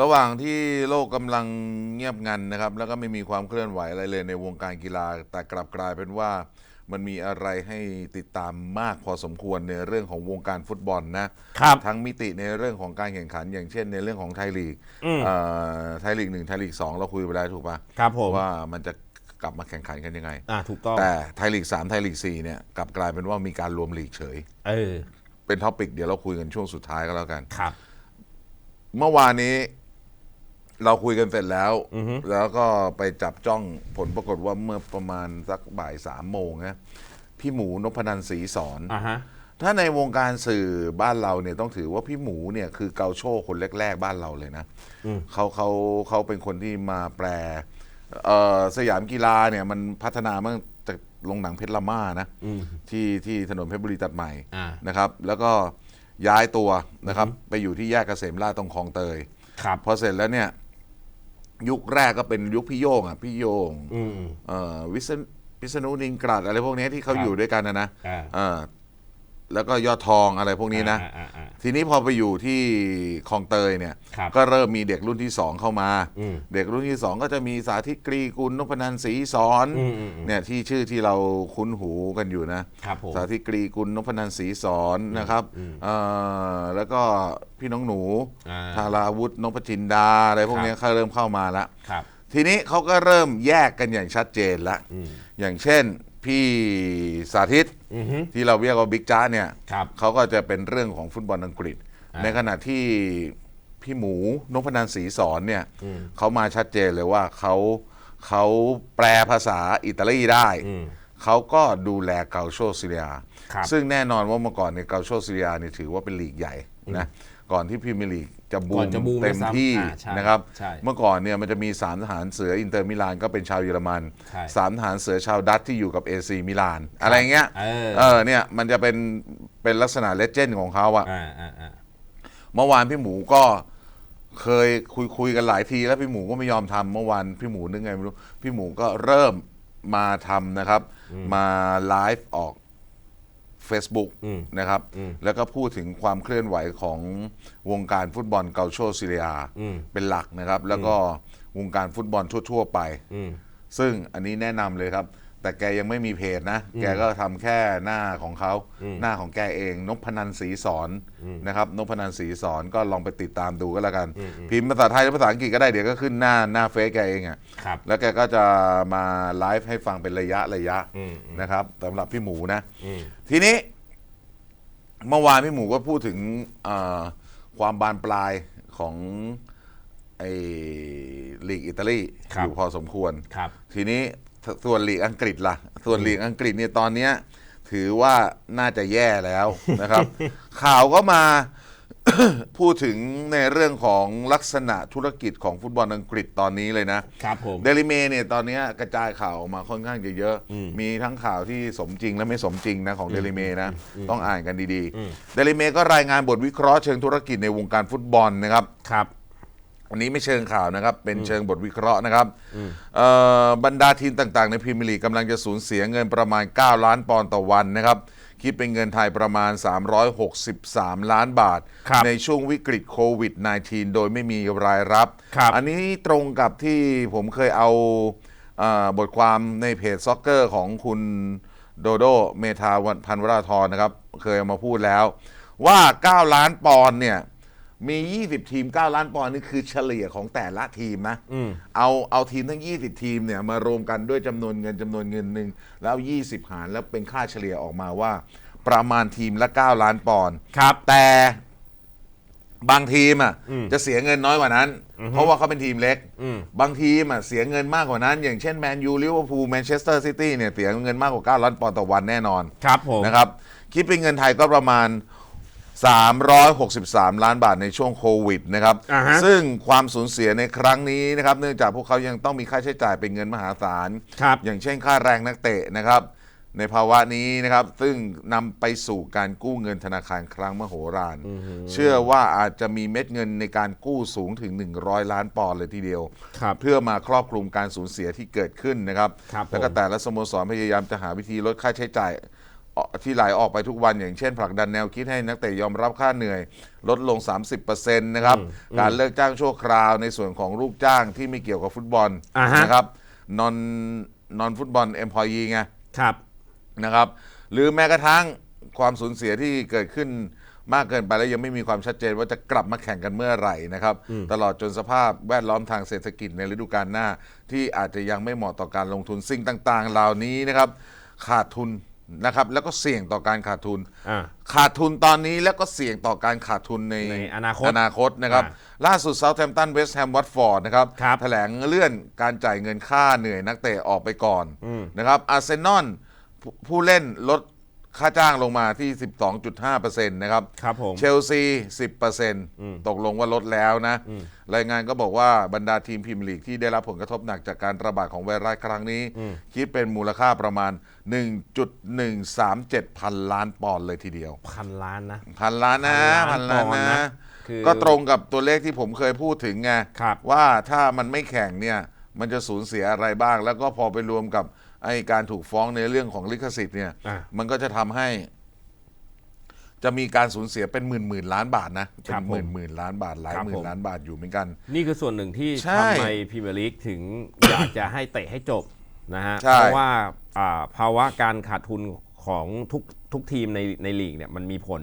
ระหว่างที่โลกกำลังเงียบงันนะครับ แล้วก็ไม่มีความเคลื่อนไหวอะไรเลยในวงการกีฬา แต่กลับกลายเป็นว่ามันมีอะไรให้ติดตามมากพอสมควรในเรื่องของวงการฟุตบอลนะครับ ทั้งมิติในเรื่องของการแข่งขัน อย่างเช่นในเรื่องของไทยลีกอืม เอ่อไทยลีกหนึ่งไทยลีกสองเราคุยไปแล้วถูกปะครับผมว่ามันจะกลับมาแข่งขันกันยังไง อ่าถูกต้องแต่ไทยลีกสามไทยลีกสี่เนี่ยกลับกลายเป็นว่ามีการรวมลีกเฉย เออเป็นท็อปิกเดี๋ยวเราคุยกันช่วงสุดท้ายก็แล้วกัน ครับ เมื่อวานนี้ เราคุยกันเสร็จแล้วอือฮึแล้วก็ไปจับจ้องผลปรากฏว่าเมื่อประมาณสักบ่ายสามโมงนะพี่หมูนพนันศรีสอนอ่าฮะ ถ้าในวงการสื่อบ้านเราเนี่ยต้องถือว่าพี่หมูเนี่ยคือเกาโชคนแรก ๆ บ้านเราเลยนะอืม เขาเขาเขาเป็นคนที่มาแปลเอ่อสยามกีฬาเนี่ยมันพัฒนามาตั้งแต่ลงหนังเพชรละม่านะ อืม ที่ที่ถนนเพชรบุรีตัดใหม่อ่า นะครับ แล้วก็ย้ายตัวนะครับ ไปอยู่ที่แยกเกษมราชตรงคลองเตย ครับ พอเสร็จแล้วเนี่ย ยุคแรกก็เป็นยุคพี่โยงอะพี่โยงอืม เอ่อวิษณพิษณุนิงกรัดอะไรพวกนี้ที่เขาครับอยู่ด้วยกันนะนะอ่า เออ แล้วก็ยอดทองอะไรพวกนี้นะ อ่าอ่าอ่า ทีนี้พอไปอยู่ที่คลองเตยเนี่ย ครับก็เริ่มมีเด็กรุ่นที่สองเข้ามา อืมเด็กรุ่นที่สองก็จะมีสาธิตกรีกุลนพนันศรีสอนอืมอืมอืม เนี่ยที่ชื่อที่เราคุ้นหูกันอยู่นะ ครับผม สาธิตกรีกุลนพนันศรีสอนนะครับอืมเอ่อแล้วก็พี่น้องหนูอ่า ธาราวุฒินพจินดาอะไรพวกเนี้ยเขาเริ่มเข้ามาแล้วครับ ทีนี้เขาก็เริ่มแยกกันอย่างชัดเจนละ อืม อย่างเช่น พี่สาธิตอือฮึ ที่เราเรียกว่าบิ๊กจ้าเนี่ยครับ เขาก็จะเป็นเรื่องของฟุตบอลอังกฤษอ่าในขณะที่พี่หมูนพนันศรีสอนเนี่ยอืมเขามาชัดเจนเลยว่าเขาเขาแปลภาษาอิตาลีได้อืมเขาก็ดูแลเกาโชซิเลีย ครับ ซึ่งแน่นอนว่าเมื่อก่อนในยเกาโชซิเลียเนี่ยถือว่าเป็นลีกใหญ่นะ ก่อนที่พรีเมียร์ลีกจะบูก่อมนจะบูมเต็มด้วยซ้ำที่อ่าใช่นะครับใช่เมื่อก่อนเนี่ยมันจะมีสามทหารเสืออินเตอร์มิลานก็เป็นชาวเยอรมันใช่สามทหารเสือชาวดัตช์ที่อยู่กับเอซีมิลานอะไรเงี้ยเออ เออเนี่ยมันจะเป็นเป็นลักษณะเลเจนด์ของเขาอะ อ่าอ่าอ่าเมื่อวานพี่หมูก็เคยคุยคุยกันหลายที แล้วพี่หมูก็ไม่ยอมทำเมื่อวานพี่หมูนึกไงไม่รู้ พี่หมูก็เริ่มมาทำนะครับ มาไลฟ์ออก Facebook อืมนะครับอืมแล้วก็พูดถึงความเคลื่อนไหวของวงการฟุตบอลเกาโชซิเลียอืมเป็นหลักนะครับ แล้วก็วงการฟุตบอลทั่ว ๆ ไปอืมซึ่งอันนี้แนะนำเลยครับ แต่แกยังไม่มีเพจนะ แกก็ทำแค่หน้าของเขาอืมหน้าของแกเองนพนันศรีสอนนะครับนพนันศรีสอนก็ลองไปติดตามดูก็แล้วกัน พิมพ์ภาษาไทยหรือภาษาอังกฤษก็ได้เดี๋ยวก็ขึ้นหน้าหน้าเฟซแกเองอะ่ะครับแล้วแกก็จะมาไลฟ์ให้ฟังเป็นระยะระยะอืมนะครับสำหรับพี่หมูนะอืมทีนี้ เมื่อวานพี่หมูก็พูดถึงเอ่อความบานปลายของไอ้ลีกอิตาลีครับอยู่พอสมควรครับทีนี้ ส่วนลีกอังกฤษล่ะ ส่วนลีกอังกฤษเนี่ยตอนเนี้ย ถือว่าน่าจะแย่แล้วนะครับ ข่าวก็มา พูดถึงในเรื่องของลักษณะธุรกิจของฟุตบอลอังกฤษตอนนี้เลยนะ ครับผม เดลิเมเนี่ยตอนเนี้ยกระจายข่าวออกมาค่อนข้างจะเยอะ มีทั้งข่าวที่สมจริงและไม่สมจริงนะของเดลิเมนะ ต้องอ่านกันดีๆ เดลิเมก็รายงานบทวิเคราะห์เชิงธุรกิจในวงการฟุตบอลนะครับ ครับ อันนี้ไม่เชิงข่าวนะครับ เป็นเชิงบทวิเคราะห์นะครับเอ่อบรรดาทีมต่างๆ ในพรีเมียร์ลีกกำลังจะสูญเสียเงินประมาณ 9 ล้านปอนด์ต่อวันนะครับ คิดเป็นเงินไทยประมาณ 363 ล้านบาทครับในช่วงวิกฤตโควิด -19 โดยไม่มีรายรับครับอันนี้ตรงกับที่ผมเคยเอาเอ่อบทความในเพจซ็อกเกอร์ของคุณโดโดเมธาวันพันวราธรนะครับ เคยเอามาพูดแล้วว่า 9 ล้านปอนด์เนี่ย มี 20 ทีม 9 ล้านปอนด์นี่คือเฉลี่ยของแต่ละทีมนะ อืม เอาเอาทีมทั้ง 20 ทีมเนี่ยมารวมกันด้วยจำนวนเงินจำนวนเงินหนึ่งแล้ว20 หารแล้วเป็นค่าเฉลี่ยออกมาว่า ประมาณทีมละ 9 ล้านปอนด์ครับ แต่บางทีมอะอืม จะเสียเงินน้อยกว่านั้น เพราะว่าเขาเป็นทีมเล็ก อืม บางทีมอะเสียเงินมากกว่านั้น อย่างเช่นแมนยูลิเวอร์พูลแมนเชสเตอร์ซิตี้เนี่ยเสียเงินมากกว่า 9 ล้านปอนด์ต่อวันแน่นอน ครับผม นะครับ คิดเป็นเงินไทยก็ประมาณ 363 ล้านบาทในช่วงโควิดนะครับ อ่าฮะซึ่งความสูญเสียในครั้งนี้นะครับ เนื่องจากพวกเขายังต้องมีค่าใช้จ่ายเป็นเงินมหาศาล ครับ อย่างเช่นค่าแรงนักเตะนะครับ ในภาวะนี้นะครับ ซึ่งนำไปสู่การกู้เงินธนาคารครั้งมโหฬารเชื่อว่าอาจจะมีเม็ดเงินในการกู้สูงถึง 100 ล้านปอนด์เลยทีเดียว ครับ เพื่อมาครอบคลุมการสูญเสียที่เกิดขึ้นนะครับ ครับแล้วก็ผม แต่ละสโมสรพยายามจะหาวิธีลดค่าใช้จ่าย ที่ไหลออกไปทุกวันอย่างเช่นผลักดันแนวคิดให้นักเตะยอมรับค่าเหนื่อย ลดลง 30%นะครับการเลิกจ้างชั่วคราวในส่วนของลูกจ้างที่ไม่เกี่ยวกับฟุตบอลอ่าฮะ นะครับนอนนอนฟุตบอลเอ็มพอยีไง ครับ นะครับหรือแม้กระทั่งความสูญเสียที่เกิดขึ้นมากเกินไปแล้วยังไม่มีความชัดเจนว่าจะกลับมาแข่งกันเมื่อไหร่นะครับ ตลอดจนสภาพแวดล้อมทางเศรษฐกิจในฤดูกาลหน้า ที่อาจจะยังไม่เหมาะต่อการลงทุนสิ่งต่างๆ เหล่านี้นะครับ ขาดทุน นะครับแล้วก็เสี่ยงต่อการขาดทุน อ่า ขาดทุนตอนนี้แล้วก็เสี่ยงต่อการขาดทุนในในอนาคตอนาคตนะครับ อ่ล่าสุดเซาท์แ m ม t ตันเวสต์แฮมวัตฟอร์ดนะครับครับแถลงเลื่อนการจ่ายเงินค่าเหนื่อยนักเตะออกไปก่อนนะครับอาร์เซนอลผู้เล่นลด ค่าจ้างลงมาที่ 12.5%นะครับ ครับผม เชลซี 10%ตกลงว่าลดแล้วนะ รายงานก็บอกว่าบรรดาทีมพรีเมียร์ลีกที่ได้รับผลกระทบหนักจากการระบาดของไวรัสครั้งนี้ คิดเป็นมูลค่าประมาณ 1.137 พันล้านปอนด์เลยทีเดียว พันล้านนะ พันล้านนะ พัพันนล้าล้านนปอนด์นะ นะ คือก็ตรงกับตัวเลขที่ผมเคยพูดถึงไง ครับ ว่าถ้ามันไม่แข่งเนี่ย มันจะสูญเสียอะไรบ้าง แล้วก็พอไปรวมกับ ไอการถูกฟ้องในเรื่องของลิขสิทธิ์เนี่ยอะมันก็จะทำให้ จะมีการสูญเสียเป็นหมื่นหมื่นล้านบาทนะคเป็รันบหผมมื่นหมื่นล้านบาทหลายครับหมื่ผนม ล้านบาทอยู่เหมือนกัน นี่คือส่วนหนึ่งที่ใช่ทำไมพรีเมียร์ลีกถึง อยากจะให้เตะให้จบนะฮะ ใช่ เพราะว่าอ่าภาวะการขาดทุนของทุกทุกทีมในในลีกเนี่ยมันมีผล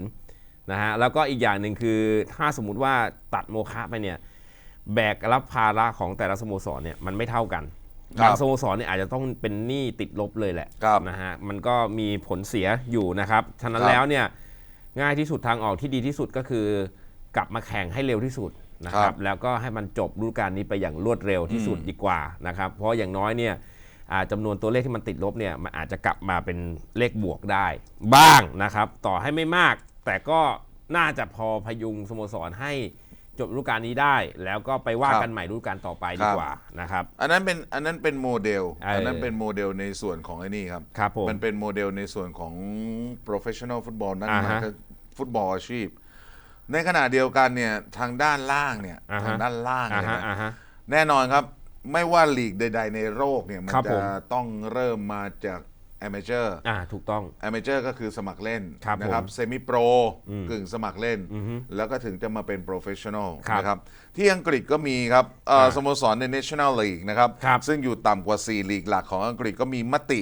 นะฮะ แล้วก็อีกอย่างหนึ่งคือถ้าสมมุติว่าตัดโมฆะไปเนี่ย แบกรับภาระของแต่ละสโมสรเนี่ยมันไม่เท่ากันครั บบางสโมสรเนี่ยอาจจะต้องเป็นหนี้ติดลบเลยแหละครับนะฮะมันก็มีผลเสียอยู่นะครับ ฉะนั้นครับแล้วเนี่ยง่ายที่สุดทางออกที่ดีที่สุดก็คือกลับมาแข่งให้เร็วที่สุดนะคครัรับบ แล้วก็ให้มันจบฤดูกาลนี้ไปอย่างรวดเร็วที่สุดดีกว่านะครับ เพราะอย่างน้อยเนี่ยอ่าจำนวนตัวเลขที่มันติดลบเนี่ยมันอาจจะกลับมาเป็นเลขบวกได้ บ้างนะครับ ต่อให้ไม่มาก แต่ก็น่าจะพอพยุงสโมสรให้ จบฤดูกาลนี้ได้ แล้วก็ไปว่าครับกันใหม่ฤดูกาลต่อไปคดีรับกว่านะครับ อันนั้นเป็นอันนั้นเป็นโมเดลเอออัอันนั้นเป็นโมเดลในส่วนของไอ้นี่ครับครับผมมันเป็นโมเดลในส่วนของ professional ฟุตบอลนั่นอ่าหฮะมายถึงฟุตบอลอาชีพ ในขณะเดียวกันเนี่ยทางด้านล่างเนี่ยอ่าฮะทางด้านล่างอ่าเนี่ยฮะนะอ่าฮะแน่นอนครับ ไม่ว่าลีกใด ๆ ในโลกเนี่ยมันครับผจะมต้องเริ่มมาจาก a อ a เ u r อ่าถูกต้อง a อ a เ u r ก็คือสมัครเล่นครับนะครับผมเซมิโปรกึ่งสมัครเล่นอือฮึแล้วก็ถึงจะมาเป็นโปรเฟชชั่นอลครับนะครับที่อังกฤษก็มีครับเอ่ออ่าสโมสรใน National League นะครับครับซึ่งอยู่ต่ำกว่า 4 ลีกหลักของอังกฤษก็มีมติ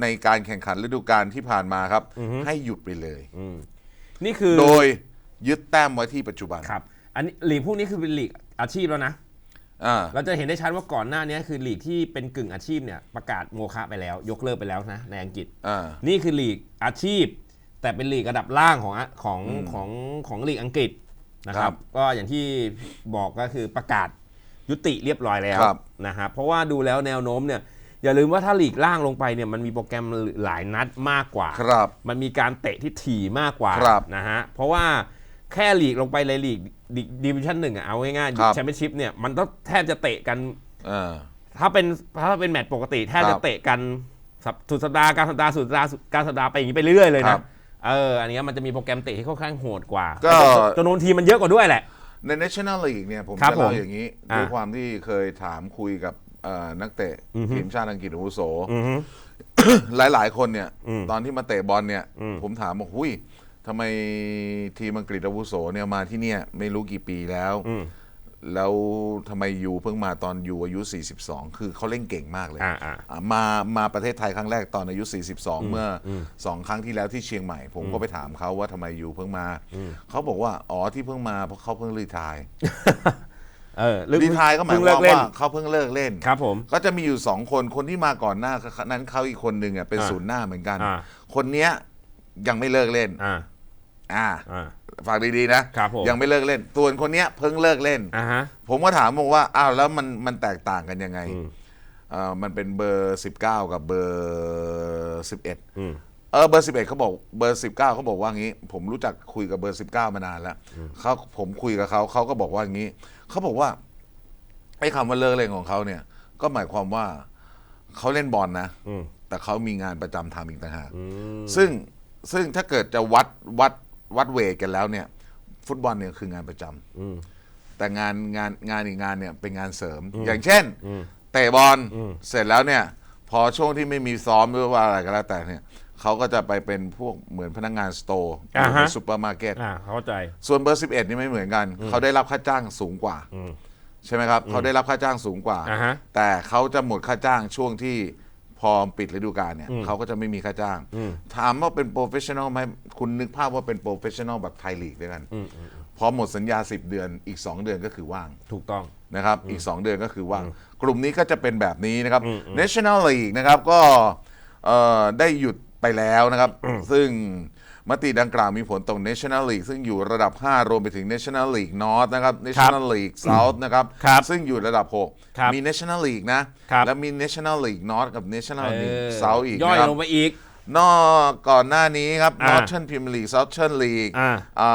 ในการแข่งขันฤดูกาลที่ผ่านมาครับ ให้หยุดไปเลยนี่คือโดยยึดแต้มไว้ที่ปัจจุบันครับอันนี้ลีกพวกนี้คือเป็นลีกอาชีพแล้วนะ อ่า เราจะเห็นได้ชัดว่าก่อนหน้านี้คือลีกที่เป็นกึ่งอาชีพเนี่ยประกาศโมฆะไปแล้ว ยกเลิกไปแล้วนะในอังกฤษ อ่า นี่คือลีกอาชีพ แต่เป็นลีกระดับล่างของอะของของของลีกอังกฤษนะคครัรับบก็อย่างที่บอกก็คือประกาศยุติเรียบร้อยแล้วครับ นะครับเพราะว่าดูแล้วแนวโน้มเนี่ยอย่าลืมว่าถ้าลีกล่างลงไปเนี่ยมันมีโปรแกรมหลายนัดมากกว่า ครับ มันมีการเตะที่ถี่มากกว่าครับ นะฮะ เพราะว่า แค่ลีกลงไปในลีกดิวิชั่นหนึ่งอะเอาง่ายครับๆแชมเปี้ยนชิพเนี่ยมันต้องแทบจะเตะกันอ่าถ้าเป็นถ้าเป็นแมตช์ปกติแทบครัจะบเตะกันสัปสุดสัปดาห์กลารสัปดาห์สุดสัปดาห์สุดกลารสัปดาห์ไปอย่างนี้ไปเรื่อยๆเลยครันะบเอออันเนี้ยมันจะมีโปรแกรมเตะที่ค่อนข้างโหดกว่าก็จำนวนทีมมันเยอะกว่าด้วยแหละ ใน National League เนี่ยผมครับจะเล่าผมอย่างนี้อ่าด้วยความที่เคยถามคุยกับเอ่อนักเตะทีมชาติอังกฤษอาวุโสอือฮึหลายๆ คนเนี่ยอืมตอนที่มาเตะบอลเนี่ยอืมผมถามบอกหุย ทำไมทีมอังกฤษอาวุโสเนี่ยมาที่เนี่ยไม่รู้กี่ปีแล้ว อืม แล้วทำไมยูเพิ่งมาตอนยูอายุ 42 คือเขาเล่นเก่งมากเลยอ่าอ่าอะมามาประเทศไทยครั้งแรกตอนอายุ 42 เมื่ออสองครั้งที่แล้วที่เชียงใหม่ ผมก็ไปถามเขาว่าทำไมยูเพิ่งมา เขาบอกว่าอ๋อที่เพิ่งมาเพราะเขาเพิ่งรีไทายเออลึกรีไทายก็หมายเพิ่งคเลิวามกเล่น ว่าเขาเพิ่งเลิกเล่น ครับผม ก็จะมีอยู่สองคนคนที่มาก่อนหน้านั้นเขาอีกคนหนึ่งอะเป็นอ่าศูนย์หน้าเหมือนกัน อ่า คนเนี้ยยังไม่เลิกเล่น อ่า อ่าอ่าฝากดีๆนะครับผม ยังไม่เลิกเล่นส่วนคนเนี้ยเพิ่งเลิกเล่น อ่าฮะ ผมก็ถามบอกว่าอ้าวแล้วมันมันแตกต่างกันยังไงอืมเอ่อมันเป็นเบอร์ 19 กับเบอร์11อืมเออเบอร์ 11เขาบอกเบอร์ 19เขาบอกว่างี้ ผมรู้จักคุยกับเบอร์ 19 มานานแล้วเขาผมคุยกับเขาเขาก็บอกว่างี้เขาบอกว่าไอ้คำว่าเลิกเล่นของเขาเนี่ย ก็หมายความว่าเขาเล่นบอลนะอืม แต่เขามีงานประจำทำอีกต่างหากอืมซึ่งซึ่งถ้าเกิดจะวัดวัด วัดเวทกันแล้วเนี่ย ฟุตบอลเนี่ยคืองานประจำอืมแต่งานงานงานอีกงานเนี่ยเป็นงานเสริม อย่างเช่นอืมเตะบอลอืมเสร็จแล้วเนี่ย พอช่วงที่ไม่มีซ้อมหรือว่าอะไรก็แล้วแต่เนี่ยเขาก็จะไปเป็นพวกเหมือนพนักงานสโตร์อ่าฮะซูเปอร์มาร์เก็ต อ่าเข้าใจ ส่วนเบอร์ 11 นี่ไม่เหมือนกัน เขาได้รับค่าจ้างสูงกว่าอืมใช่ไหมครับ เขาได้รับค่าจ้างสูงกว่า อ่าฮะ แต่เขาจะหมดค่าจ้างช่วงที่ พอปิดฤดูกาลเนี่ยเขาก็จะไม่มีค่าจ้าง ถามว่าเป็นโปรเฟชชั่นอลไหมคุณนึกภาพว่าเป็นโปรเฟชชั่นอลแบบไทยลีกด้วยกันพอหมดสัญญา 10 เดือนอีก 2 เดือนก็คือว่างถูกต้องนะครับอีก 2 เดือนก็คือว่าง กลุ่มนี้ก็จะเป็นแบบนี้นะครับ National League นะครับก็เอ่อได้หยุดไปแล้วนะครับ ซึ่ง มติดังกล่าวมีผลต่อ National League ซึ่งอยู่ระดับ 5 รวมไปถึง National League North นะครับ National League South นะครับ ครับซึ่งอยู่ระดับ ครับ6 มี National League นะ ครับแล้วมี National League North กับ National เอ League อ South อีกย่อยนะครับลงไปอีก นอกก่อนหน้านี้ครับ อ่า Northern Premier League Southern League อ่าอ่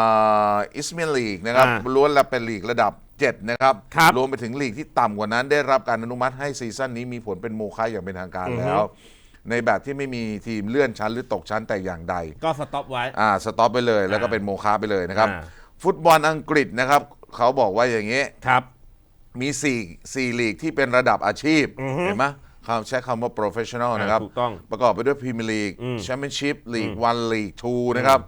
า Isthmian League นะครับอ่าล้วนแล้วเป็นลีกระดับ 7 นะครับ ครับรวมไปถึงลีกที่ต่ำกว่านั้นได้รับการอนุมัติให้ซีซั่นนี้มีผลเป็นโมฆะอย่างเป็นทางการแล้ว ในแบบที่ไม่มีทีมเลื่อนชั้นหรือตกชั้นแต่อย่างใด ก็สต็อปไว้ อ่าสต็อปไปเลยแล้วก็เป็นโมฆะไปเลยนะครับ อ่า ฟุตบอลอังกฤษนะครับ เขาบอกว่าอย่างนี้ ครับ มี4 4ลีกที่เป็นระดับอาชีพ เห็นไหมเขาใช้คำว่า professional อ่านะครับ ถูกต้องประกอบไปด้วยพรีเมียร์ลีกแชมเปี้ยนชิพลีกวันลีกทูนะครับ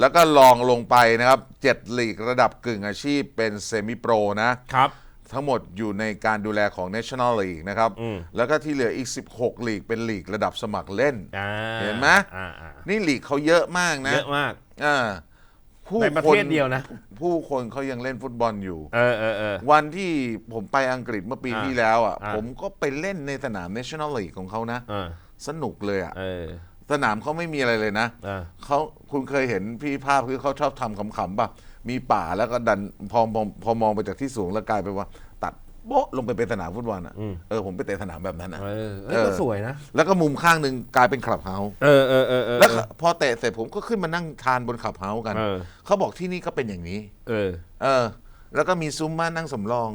แล้วก็ลองลงไปนะครับ 7 ลีกระดับกึ่งอาชีพเป็นเซมิโปรนะครับ ทั้งหมดอยู่ในการดูแลของ National League นะครับแล้วก็ที่เหลืออีก 16 ลีกเป็นลีกระดับสมัครเล่น อ่าเห็นไหม อ่าอ่านี่ลีกเขาเยอะมากนะเยอะมาก อ่าผู้ในประคนเทศเดียวนะ ผู้คนเขายังเล่นฟุตบอลอยู่ เออเออเออ วันที่ผมไปอังกฤษเมื่อปีอ่าที่แล้วอะอ่า ผมก็ไปเล่นในสนาม National League ของเขานะ เออสนุกเลยอะ เออสนามเขาไม่มีอะไรเลยนะ เออ เขาคุณเคยเห็นพี่ภาพคือเขาชอบทำขำๆป่ะ มีป่าแล้วก็ดันพอพอพอมองไปจากที่สูงแล้วกลายไปนว่า ตัดโบ๊ะลงไปเป็นสนามฟุตบอลอะเออผมไปเตะสนามแบบนั้นอะ เออเอเอออ ก็สวยนะ แล้วก็มุมข้างหนึ่งกลายเป็นคลับเฮาส์เออเออเออเออ แล้วพอเตะเสร็จผมก็ขึ้นมานั่งทานบนคลับเฮาส์กันเออ เขาบอกที่นี่ก็เป็นอย่างนี้ เออ เออ แล้วก็มีซุ้มม่านนั่งสำรอง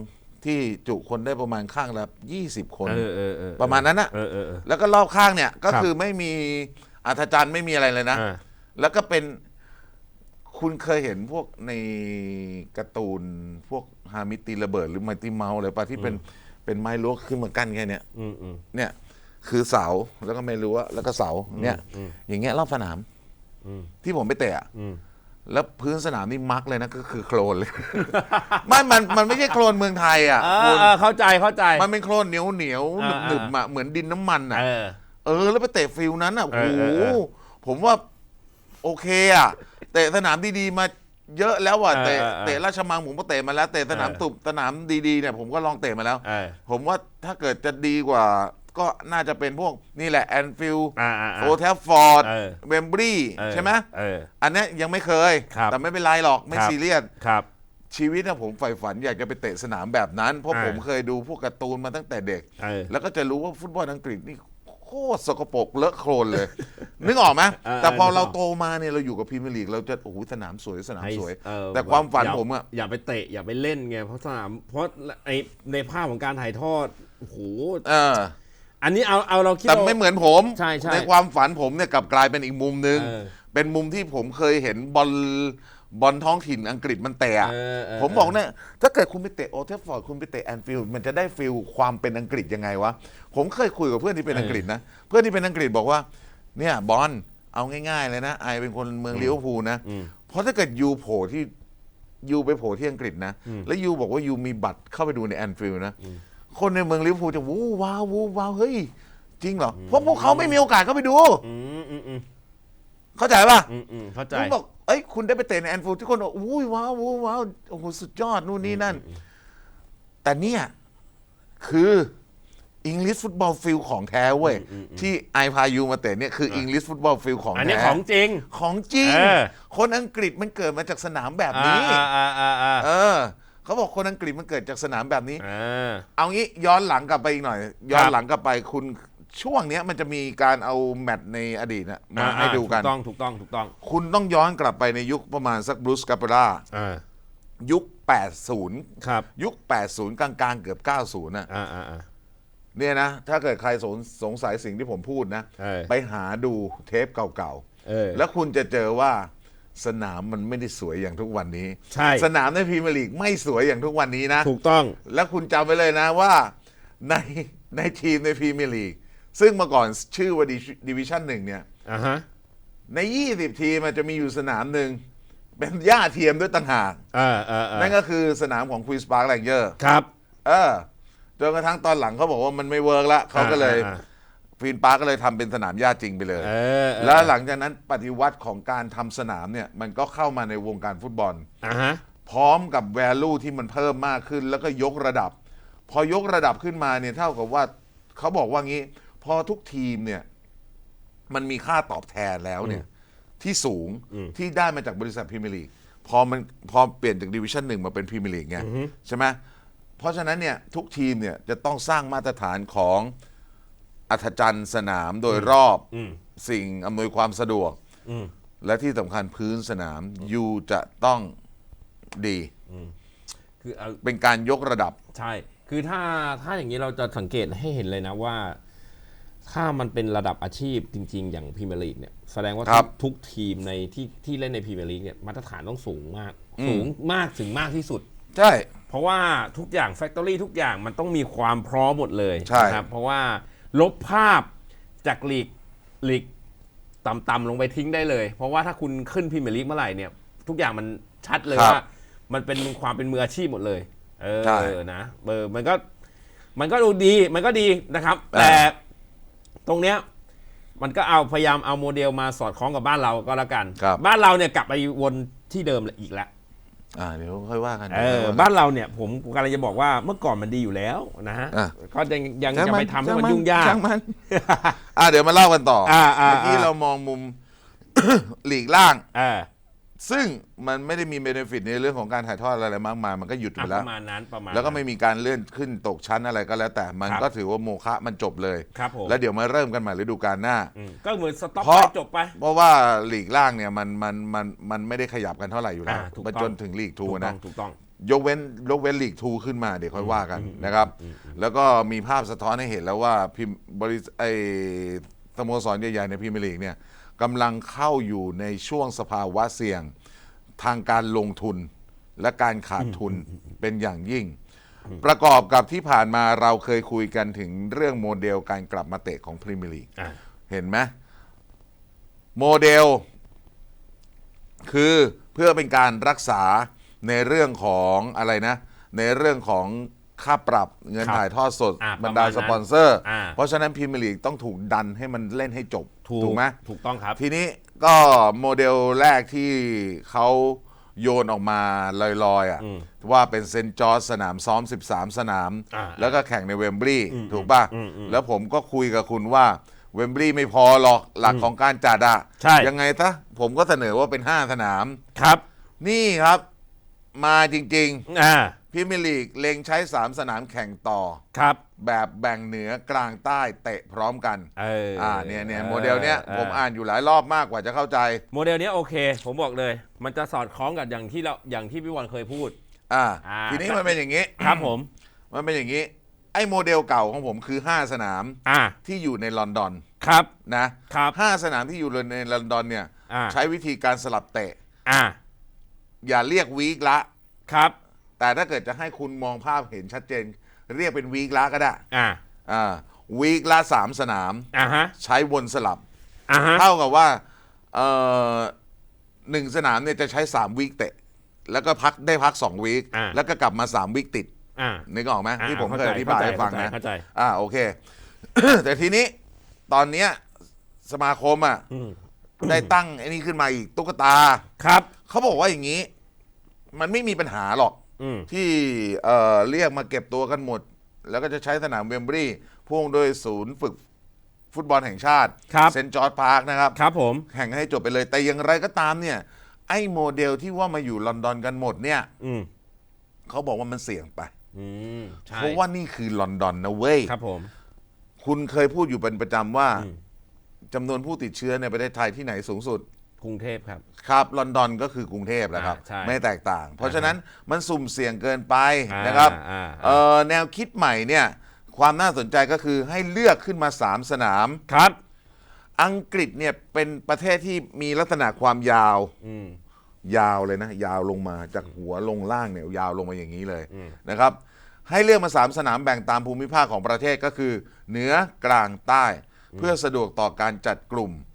ที่จุคนได้ประมาณข้างละ20 คน เออเออเออประมาณนั้นนะเออเออเออ แล้วก็รอบข้างเนี่ยก็ครับคือไม่มีอัธจันทร์ไม่มีอะไรเลยนะ อ่า แล้วก็เป็น คุณเคยเห็นพวกในการ์ตูนพวกฮามิตีระเบิดหรือไมตี้เมาส์อะไรปะที่เป็นเป็นไม้ลวกขึ้นมากั้นแค่เนี้ยอืมอืมเนี่ย คือเสาแล้วก็ไม่รู้ว่าแล้วก็เสาเนี่ย อย่างเงี้ยรอบสนามอืมที่ผมไปเตะอะอืม แล้วพื้นสนามนี่มักเลยนะก็คือโคลนเลย ไม่มันมันไม่ใช่โคลนเมืองไทยอะเอคุอณเออเข้าใจเข้าใจ มันเป็นโคลนเหนียวเหนียวหนึบอ่า หนึบๆอะเหมือนดินน้ำมันอะ เออ เออแล้วไปเตะฟิลนั้นอะเอโอ้อโหเออเออ ผมว่าโอเคอะ เตะสนามดีๆมาเยอะแล้วอะเออเตะเออเออเตะราชมังผมก็เตะมาแล้วเตะสนามเออ ตุบสนามดีๆเนี่ยผมก็ลองเตะมาแล้ว เออผมว่าถ้าเกิดจะดีกว่า ก็น่าจะเป็นพวกนี่แหละแอนฟิลอ่าอ่าอ่า โอแทฟฟอร์ดเออ เวมบรีเออใช่ไหมเออ อันเนี้ยยังไม่เคย ครับแต่ไม่เป็นไรหรอกไม่ครับ ซีเรียส ครับ ชีวิตนะผมใฝ่ฝันอยากจะไปเตะสนามแบบนั้น เพราะอ่า ผมเคยดูพวกการ์ตูนมาตั้งแต่เด็ก เออ แล้วก็จะรู้ว่าฟุตบอลอังกฤษนี่โคตรสกปรกเลอะโคลนเลย นึกออกไหมเออแต่พอนึกออกเราโตมาเนี่ยเราอยู่กับพรีเมียร์ลีกเราจะโอ้โหสนามสวยสนามให้สวยเออแต่ความฝันย่ผมอะ อย่าไปเตะอย่าไปเล่นไงเพราะสนามเพราะไอในภาพของการถ่ายทอดโอ้โหเออ อันนี้เอาเอาเราคิดแต่ว่า ไม่เหมือนผมใช่ใช่ความฝันผมเนี่ยกลับกลายเป็นอีกมุมนึง เออ เป็นมุมที่ผมเคยเห็นบอล บอลท้องถิ่นอังกฤษมันเตะอะเออเออ ผมบอกเนี่ยถ้าเกิดคุณไปเตะโอเทฟฟอร์ดคุณไปเตะแอนฟิลด์มันจะได้ฟิลความเป็นอังกฤษยังไงวะ ผมเคยคุยกับเพื่อนที่เป็นอังกฤษนะ เพื่อนที่เป็นอังกฤษบอกว่า เนี่ยบอลเอาง่าย ๆ เลยนะไอเป็นคนเมืองลิเวอร์พูลนะ เพราะถ้าเกิดยูโผล่ที่ยูไปโผล่ที่อังกฤษนะ แล้วยูบอกว่ายูมีบัตรเข้าไปดูในแอนฟิลด์นะ คนในเมืองลิเวอร์พูลจะวู้ว้าววู้ว้าวเฮ้ยจริงเหรอเพราะพวกเขาไม่มีโอกาสเข้าไปดู อืมอืมอืมเข้าใจป่ะ อืมอืมเข้าใจผมบอก เอ้ยคุณได้ไปเตะในแอนฟิลด์ทุกคนบอกอุ้ยว้าวว้าวว้าวโอ้โหสุดยอดนู่นนี่นั่น แต่เนี่ยคืออังกฤษฟุตบอลฟิลของแท้เว้ย ที่ไอพายูมาเตะเนี่ยคืออังกฤษฟุตบอลฟิลของอันนี้แท้ของจริง ของจริง เออ คนอังกฤษมันเกิดมาจากสนามแบบนี้ อ่าอ่าอ่าอ่าเออ เขาบอกคนอังกฤษมันเกิดจากสนามแบบนี้ อ่า เอางี้ย้อนหลังกลับไปอีกหน่อย ย้อนครับหลังกลับไปคุณ ช่วงเนี้ยมันจะมีการเอาแมตช์ในอดีตน่ะมาให้ดูกัน ถูกต้องถูกต้องถูกต้องคุณต้องย้อนกลับไปในยุคประมาณสักบรูซกาเปราอ่ายุค 80 ครับยุค 80 กลางๆ เกือบ 90น่ะอ่าอ่าอ่า เนี่ยนะ ถ้าเกิดใครสงสงสัยสิ่งที่ผมพูดนะเออไปหาดูเทปเก่าเออ ๆ แล้วคุณจะเจอว่าสนามมันไม่ได้สวยอย่างทุกวันนี้ ใช่ สนามในพรีเมียร์ลีกไม่สวยอย่างทุกวันนี้นะ ถูกต้อง แล้วคุณจำไว้เลยนะว่าในในทีมในพรีเมียร์ลีก ซึ่งเมื่อก่อนชื่อว่าดิวิชั่นหนึ่งเนี่ยอ่าฮะใน 20 ทีมมันจะมีอยู่สนามหนึ่ง เป็นหญ้าเทียมด้วยต่างหากเออเออเออนั่นก็คือสนามของควีนส์พาร์คแรงเจอร์ครับ เออจนกระทั่งตอนหลังเขาบอกว่ามันไม่เวิร์กละเขาก็เลยอ่าควีนส์พาร์คก็เลยทำเป็นสนามหญ้าจริงไปเลย เออเออแล้วหลังจากนั้นปฏิวัติของการทำสนามเนี่ยมันก็เข้ามาในวงการฟุตบอล อ่าฮะพร้อมกับ value ที่มันเพิ่มมากขึ้นแล้วก็ยกระดับ พอยกระดับขึ้นมาเนี่ยเท่ากับว่าเขาบอกว่างี้ พอทุกทีมเนี่ย มันมีค่าตอบแทนแล้วเนี่ย ที่สูงที่ได้มาจากบริษัทพรีเมียร์ลีกพอมันพอเปลี่ยนจากดิวิชั่นหนึ่งมาเป็นพรีเมียร์ลีกไงใช่ไหมเพราะฉะนั้นเนี่ยทุกทีมเนี่ยจะต้องสร้างมาตรฐานของอัธจันทร์สนามโดยรอบอืมสิ่งอำนวยความสะดวกอืมและที่สำคัญพื้นสนามยูจะต้องดีคือเอาเป็นการยกระดับ ใช่ คือถ้าถ้าอย่างนี้เราจะสังเกตให้เห็นเลยนะว่า ถ้ามันเป็นระดับอาชีพจริง ๆ อย่างพรีเมียร์ลีกเนี่ยแสดงว่าครัทุบกทุกทีมในที่ที่เล่นในพรีเมียร์ลีกเนี่ยมาตรฐานต้องสูงมากอืมสูงมากถึงมากที่สุด ใช่ เพราะว่าทุกอย่างแฟคทอรี่ทุกอย่างมันต้องมีความพร้อมหมดเลยใช่ นะครับเพราะว่าลบภาพจากลีกลีกต่ำๆลงไปทิ้งได้เลย เพราะว่าถ้าคุณขึ้นพรีเมียร์ลีกเมื่อไหร่เนี่ยทุกอย่างมันชัดเลยครับว่า มันเป็นความเป็นมืออาชีพหมดเลย เออใช่นะเออมันก็ มันก็ดูดีมันก็ดีนะครับอ่าแต่ตรงเนี้ยมันก็เอาพยายามเอาโมเดลมาสอดคล้องกับบ้านเราก็แล้วกัน ครับ บ้านเราเนี่ยกลับไปวนที่เดิมอีกแล้ว อ่าเดี๋ยวค่อยว่ากันเออบ้านเราเนี่ยผมกำลังจะบอกว่าเมื่อก่อนมันดีอยู่แล้วนะฮะอะ ก็ยังยังช่างจะมันไปทำให้ช่างมันมันยุ่งยาก ช่างมัน อ่าเดี๋ยวมาเล่ากันต่ออาอ่าเมื่อกี้อ่า เรามองมุม หลีกล่าง เออ ซึ่งมันไม่ได้มีเบนฟิตในเรื่องของการถ่ายทอดอะไรมากมายมันก็หยุดออะยู่ปแล้ว ระมาณนั้นประมาณแล้วก็นั้นไม่มีการเลื่อนขึ้นตกชั้นอะไรก็แล้วแต่มันครับ ก็ถือว่าโมฆะมันจบเลย ครับผมแล้วเดี๋ยวมาเริ่มกันใหม่ฤดูกาลหน้า อืมก็เหมือนสต็อปเพไปราะจบไป เพราะว่าหลีกล่างเนี่ยมันมันมันมันไม่ได้ขยับกันเท่าไหร่อยู่แล้วอ่าถูกต้องมาจนถึงลีกทูถูกต้อนะ งถูกต้อง ยกเว้นยกเว้นลีกทูขึ้นมาเดี๋ยวค่อยว่ากันนะครับ แล้วก็มีภาพสะท้อนให้เห็นแล้วว่าพิมพ์บริษไอสโมสรใหญ่ๆในพรีเมียร์ลีกเนี่ยกำลังเข้าอยู่ในช่วงสภาวะเสี่ยง ทางการลงทุนและการขาดทุนเป็นอย่างยิ่ง ประกอบกับที่ผ่านมาเราเคยคุยกันถึงเรื่องโมเดลการกลับมาเตะของพรีเมียร์ลีกอะเห็นไหมโมเดล คือเพื่อเป็นการรักษาในเรื่องของอะไรนะ ในเรื่องของค่าปรับเงินครับถ่ายทอดสดอ่าบรรดาประมาณนั้นสปอนเซอร์ อ่าเพราะฉะนั้นพรีเมียร์ลีกต้องถูกดันให้มันเล่นให้จบ ถูกไหม ถูกต้องครับ ทีนี้ก็โมเดลแรกที่เขาโยนออกมาลอยๆอะอืมว่าเป็นเซนต์จอร์จสนามซ้อม 13 สนาม อ่าแล้วก็แข่งในเวมบลีย์ถูกป่ะ อืมอืมแล้วผมก็คุยกับคุณว่าเวมบลีย์ไม่พอหรอกหลักของการจัดอะใช่ ยังไงซะผมก็เสนอว่าเป็น 5 สนาม ครับ นี่ครับ มาจริง อ่าๆ พรีเมียร์ลีกเล็งใช้ 3 สนามแข่งต่อ ครับ แบบแบ่งเหนือกลางใต้เตะพร้อมกันเอออ่าอ่าเนี่ยเนี่ยโมเดลเนี้ยผมอ่านอยู่หลายรอบมากกว่าจะเข้าใจโมเดลเนี้ยโอเค ผมบอกเลย มันจะสอดคล้องกับอย่างที่เราอย่างที่พี่บอลเคยพูด อ่าอ่า ทีนี้มันเป็นอย่างนี้ ครับผม มันเป็นอย่างนี้ ไอ้โมเดลเก่าของผมคือ 5 สนามอ่าที่อยู่ในลอนดอนครับ นะครับ ห้าสนามที่อยู่ในลอนดอนเนี่ยอ่า ใช้วิธีการสลับเตะ อ่า อย่าเรียกวีคละ ครับ แต่ถ้าเกิดจะให้คุณมองภาพเห็นชัดเจน เรียกเป็นวีคละก็ได้อ่าอ่าวีคละสามสนาม อ่าฮะใช้วนสลับ อ่าฮะเท่ากับว่าเอ่อหนึ่งสนามเนี่ยจะใช้สามวีคเตะ แล้วก็พักได้พักสองวีคอ่า แล้วก็กลับมาสามวีคติด อ่า นึกออกไหมอ่าที่ผมเข้าเคยใจอธิบายให้ฟังเข้าใจนะเข้าใจ อ่าโอเค แต่ทีนี้ตอนเนี้ยสมาคมอะอืมได้ตั้งไอ้นี่ขึ้นมาอีกตุ๊กตา ครับ เขาบอกว่าอย่างนี้ มันไม่มีปัญหาหรอกอืม ที่เอ่อเรียกมาเก็บตัวกันหมด แล้วก็จะใช้สนามเวมบรีย์พ่วงโดยศูนย์ฝึกฟุตบอลแห่งชาติครับ เซนต์จอร์จพาร์คนะครับ ครับผม แข่งให้จบไปเลย แต่อย่างไรก็ตามเนี่ย ไอ้โมเดลที่ว่ามาอยู่ลอนดอนกันหมดเนี่ยอืมเขาบอกว่ามันเสี่ยงไป อืมใช่เพราะว่านี่คือลอนดอนนะเว้ย ครับผม คุณเคยพูดอยู่เป็นประจำว่าอืมจำนวนผู้ติดเชื้อในประเทศไทยที่ไหนสูงสุด กรุงเทพครับ ครับลอนดอนก็คือกรุงเทพแหละครับ อ่าใช่ไม่แตกต่าง เพราะฉะนั้นมันสุ่มเสี่ยงเกินไปอ่านนะครับอ่า เอ่อแนวคิดใหม่เนี่ยความน่าสนใจก็คือให้เลือกขึ้นมา 3 สนาม ครับ อังกฤษเนี่ยเป็นประเทศที่มีลักษณะความยาว อืม ยาวเลยนะ ยาวลงมาจากหัวลงล่างเนี่ยยาวลงมาอย่างนี้เลยอืมนะครับ ให้เลือกมา 3 สนามแบ่งตามภูมิภาคของประเทศก็คือ เหนือกลางใต้ เพื่อสะดวกต่อการจัดกลุ่มอืม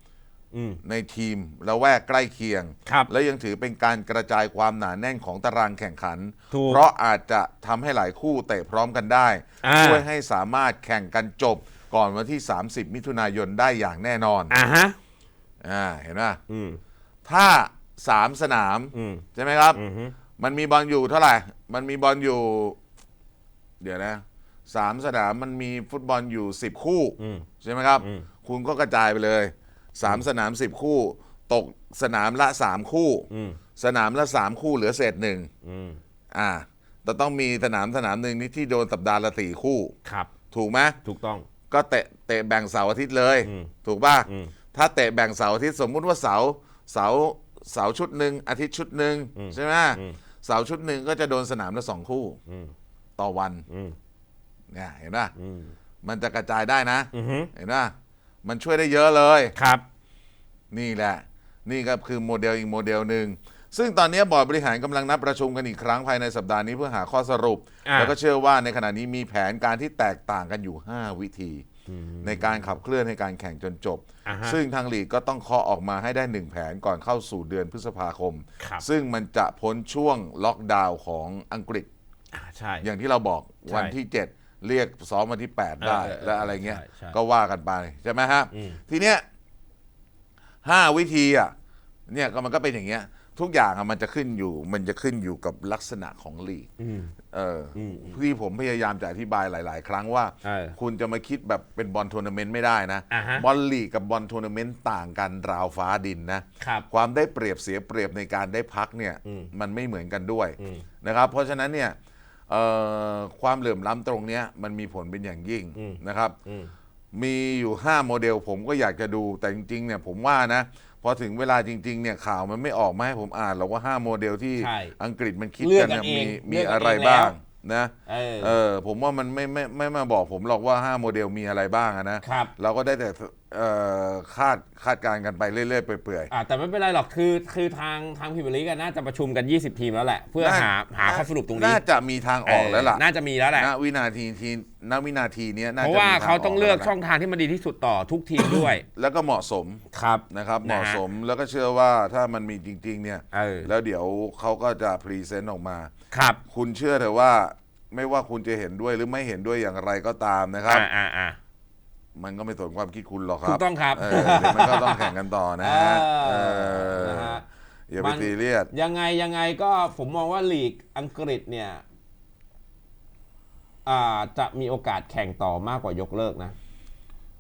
ในทีมและแวกใกล้เคียง ครับและยังถือเป็นการกระจายความหนาแน่นของตารางแข่งขัน ถูกเพราะอาจจะทำให้หลายคู่เตะพร้อมกันได้ อ่า ช่วยให้สามารถแข่งกันจบก่อนวันที่ 30 มิถุนายนได้อย่างแน่นอนอ่าฮะ อ่าเห็นไหมอืม ถ้า 3 สนาม อืม ใช่ไหมครับ อืมฮึ มันมีบอลอยู่เท่าไหร่ มันมีบอลอยู่ เดี๋ยวนะสามสนามมันมีฟุตบอลอยู่สิบคู่ อืม ใช่ไหมครับ อืม คุณก็กระจายไปเลย สามสนามสิบคู่ ตกสนามละสามคู่อืมสนามละสามคู่เหลือเศษหนึ่งอืมอ่าแต่ต้องมีสนามสนามหนึ่งนี่ที่โดนสัปดาห์ละสี่คู่ ครับ ถูกไหมถูกต้อง ก็เตะเตะแบ่งเสาร์อาทิตย์เลยอืมถูกป่ะอืมถ้าเตะแบ่งเสาร์อาทิตย์สมมุติว่าเสาร์เสาร์เสาร์ชุดหนึ่งอาทิตย์ชุดหนึ่งใช่ไหมอืมเสาร์ชุดหนึ่งก็จะโดนสนามละสองคู่อืมต่อวันอืมเนี่ยเห็นป่ะอืมมันจะกระจายได้นะอือฮึเห็นป่ะ มันช่วยได้เยอะเลยครับ นี่แหละ นี่ก็คือโมเดลอีกโมเดลหนึ่งซึ่งตอนนี้บอร์ดบริหารกำลังนัดประชุมกันอีกครั้งภายในสัปดาห์นี้เพื่อหาข้อสรุป อ่าแล้วก็เชื่อว่าในขณะนี้มีแผนการที่แตกต่างกันอยู่ 5 วิธี ในการขับเคลื่อนให้การแข่งจนจบ อ่าฮะ ซึ่งทางลีกก็ต้องเคาะออกมาให้ได้หนึ่งแผนก่อนเข้าสู่เดือนพฤษภาคม ครับ ซึ่งมันจะพ้นช่วงล็อกดาวน์ของอังกฤษ อ่าใช่ อย่างที่เราบอกใช่วันที่ 7 เรียกซ้อมวันที่ 8 ได้เออเออเออและอะไรเงี้ย ใช่ใช่ก็ว่ากันไป ใช่ไหมฮะ อืม ทีเนี้ยห้าวิธีอะเนี่ยก็มันก็เป็นอย่างเงี้ย ทุกอย่างอะมันจะขึ้นอยู่ มันจะขึ้นอยู่กับลักษณะของลีก อืม เอออมที่ผมพยายามจะอธิบายหลาย ๆ ครั้งว่าเออคุณจะมาคิดแบบเป็นบอลทัวร์นาเมนต์ไม่ได้นะ อ่าฮะบอลลีกกับบอลทัวร์นาเมนต์ต่างกันราวฟ้าดินนะครับความได้เปรียบเสียเปรียบในการได้พักเนี่ยอืมมันไม่เหมือนกันด้วยอืมนะครับ เพราะฉะนั้นเนี่ยเอ่อ ความเหลื่อมล้ำตรงเนี้ยมันมีผลเป็นอย่างยิ่งอืมนะครับอืมมีอยู่ 5 โมเดลผมก็อยากจะดูแต่จริงๆเนี่ยผมว่านะพอถึงเวลาจริง ๆ เนี่ยข่าวมันไม่ออกมาให้ผมอ่านหรอกว่า 5 โมเดลที่ใช่อังกฤษมันคิดเลือกกันกันเนี่ยเองมีมีเลือกกันอะไรเองแล้วบ้างนะเออเออผมว่ามันไม่ไม่ไม่มาบอกผมหรอกว่า 5 โมเดลมีอะไรบ้างอะนะครับเราก็ได้แต่เอ่อคาดคาดการณ์กันไปเรื่อยๆเปื่อยๆอ่าแต่ไม่เป็นไรหรอกคือคือทางทางพิมพ์ลีกน่าจะประชุมกัน 20 ทีมแล้วแหละ เพื่อหาหาข้อสรุปตรงนี้น่าจะมีทางออกแล้วล่ะเน่าจะมีแล้วแหละ ณวินาทีทีณวินาทีเนี้ยน่าเพจะราะว่ามีทเขาต้องเลือกแล้วช่องทางที่มันดีที่สุดต่อทุกทีมด้วย แล้วก็เหมาะสมครับ นะครับ เหนะมาะฮะสมแล้วก็เชื่อว่าถ้ามันมีจริง ๆ เนี่ย เออแล้วเดี๋ยวเขาก็จะพรีเซนต์ออกมา ครับคุณเชื่อเถอะว่าไม่ว่าคุณจะเห็นด้วยหรือไม่เห็นด้วยอย่างไรก็ตามนะครับ อ่าอ่าอ่า มันก็ไม่สนความคิดคุณหรอกคถูรับกต้องครับ เออเดี๋ยวมันก็ต้องแข่งกันต่อนะฮะเอเอออนะฮะ อย่าไปมันตีเลียดยังไงยังไงก็ผมมองว่าลีกอังกฤษเนี่ยอ่าจะมีโอกาสแข่งต่อมากกว่ายกเลิกนะ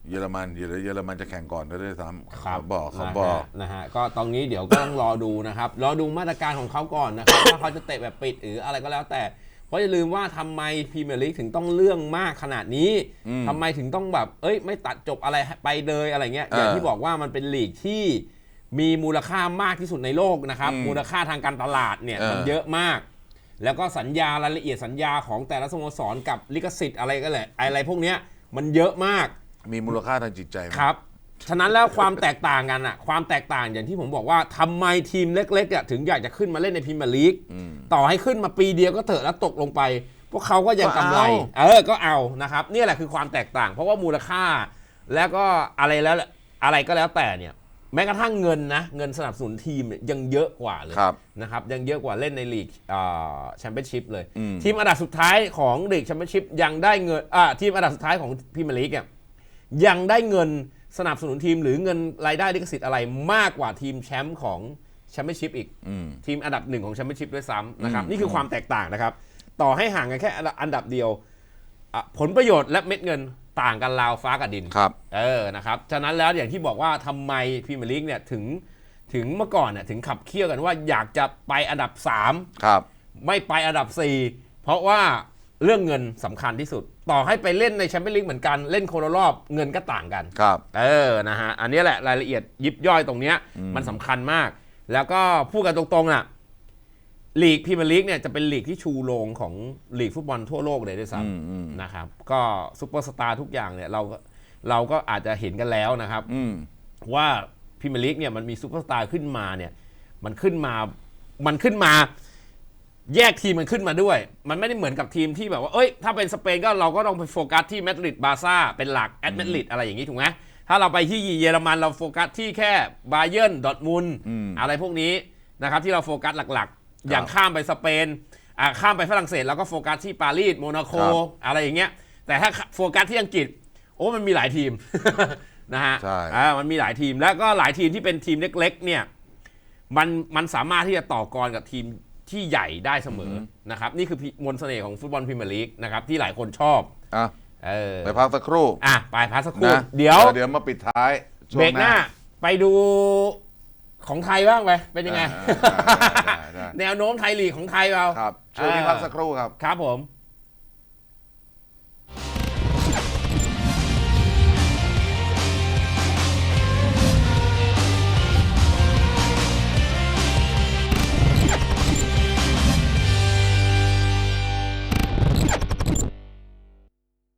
เยอรมันเดี๋ยวเยอรมันจะแข่งก่อนด้วยซ้ำครับเขาบอกเขานะฮะบอก นะฮะก็ตรงนี้เดี๋ยวก็ต้องรอดูนะครับ รอดูมาตรการของเขาก่อนนะครับ ว่าเขาจะเตะแบบปิดหรืออะไรก็แล้วแต่ เพราะอย่าลืมว่าทำไมพรีเมียร์ลีกถึงต้องเรื่องมากขนาดนี้อืมทำไมถึงต้องแบบ เอ้ย ไม่ตัดจบอะไรไปเลยอะไรเงี้ยอย่างเออที่บอกว่ามันเป็นลีกที่มีมูลค่ามากที่สุดในโลกนะครับอืมมูลค่าทางการตลาดเนี่ยเออมันเยอะมาก แล้วก็สัญญารายละเอียดสัญญาของแต่ละสโมสรกับลิขสิทธิ์อะไรก็แหละอะไรพวกเนี้ยมันเยอะมาก มีมูลค่าทางจิตใจไหมครับ ฉะนั้นแล้วความแตกต่างกันอะความแตกต่างอย่างที่ผมบอกว่าทำไมทีมเล็กๆอะถึงอยากจะขึ้นมาเล่นในพรีเมียร์ลีกอืมต่อให้ขึ้นมาปีเดียวก็เถอะแล้วตกลงไป พวกเขาก็ยังก็กำเอาไร เออก็เอานะครับนี่แหละคือความแตกต่าง เพราะว่ามูลค่า แล้วก็อะไรแล้วอะไรก็แล้วแต่เนี่ย แม้กระทั่งเงินนะเงินสนับสนุนทีมเนี่ยยังเยอะกว่าเลยครับนะครับยังเยอะกว่าเล่นในลีกแชมเปี้ยนชิพเลย อืม ทีมอันดับสุดท้ายของลีกแชมเปี้ยนชิพยังได้เงินอ่าทีมอันดับสุดท้ายของพรีเมียร์ลีกเนี่ยยังได้เงิน สนับสนุนทีมหรือเงินรายได้ลิขสิทธิ์อะไรมากกว่าทีมแชมป์ของแชมเปี้ยนชิพอีกอืมทีมอันดับหนึ่งของแชมเปี้ยนชิพด้วยซ้ำนะครับอืมนี่คือความแตกต่างนะครับ ต่อให้ห่างกันแค่อันดับเดียวอะผลประโยชน์และเม็ดเงินต่างกันราวฟ้ากับดินครับเออนะครับฉะนั้นแล้วอย่างที่บอกว่าทำไมพรีเมียร์ลีกเนี่ยถึงถึงเมื่อก่อนเนี่ยถึงขับเคี่ยวกันว่าอยากจะไปอันดับครับ3ไม่ไปอันดับ 4 เพราะว่าเรื่องเงินสำคัญที่สุด ต่อให้ไปเล่นในแชมเปี้ยนลีกเหมือนกันเล่นคนละรอบเงินก็ต่างกัน ครับ เออ นะฮะ อันนี้แหละรายละเอียดยิบย่อยตรงเนี้ยอืม มันสำคัญมาก แล้วก็พูดกันตรงๆน่ะลีกพรีเมียร์ลีกเนี่ยจะเป็นลีกที่ชูโรงของลีกฟุตบอลทั่วโลกเลยด้วยซ้อืมอืมำนะครับ ก็ซูเปอร์สตาร์ทุกอย่างเนี่ยเราก็เราก็อาจจะเห็นกันแล้วนะครับ อืม ว่าพรีเมียร์ลีกเนี่ยมันมีซูเปอร์สตาร์ขึ้นมาเนี่ย มันขึ้นมา มันขึ้นมา แยกทีมมันขึ้นมาด้วย มันไม่ได้เหมือนกับทีมที่แบบว่า เอ้ย ถ้าเป็นสเปนก็เราก็ต้องไปโฟกัสที่มาดริดบาร์ซ่าเป็นหลักแอตมาดริดอะไรอย่างนี้ถูกไหมถ้าเราไปที่เยอรมันเราโฟกัสที่แค่บาเยิร์นดอร์ทมุนด์อืมอะไรพวกนี้นะครับที่เราโฟกัสหลักๆ อย่างข้ามไปสเปนอ่าข้ามไปฝรั่งเศสเราก็โฟกัสที่ปารีสโมนาโกครับอะไรอย่างเงี้ย แต่ถ้าโฟกัสที่อังกฤษ โอ้มันมีหลายทีมนะฮะใช่อ่ามันมีหลายทีมแล้วก็หลายทีมที่เป็นทีมเล็ก ๆ เนี่ยมันมันสามารถที่จะต่อกรกับทีม ที่ใหญ่ได้เสมอนะครับ นี่คือมนต์เสน่ห์ของฟุตบอลพรีเมียร์ลีกนะครับที่หลายคนชอบอะเออไปพักสักครู่อะไปพักสักครู่นะเดี๋ยวเดี๋ยวมาปิดท้ายช่วเบรงกหน้า ไปดูของไทยบ้างไปเป็นยังไง อ่าได้ได้ได้ แนวโน้มไทยลีกของไทยเราครับช่วงนี้พักสักครู่ครับ ครับผม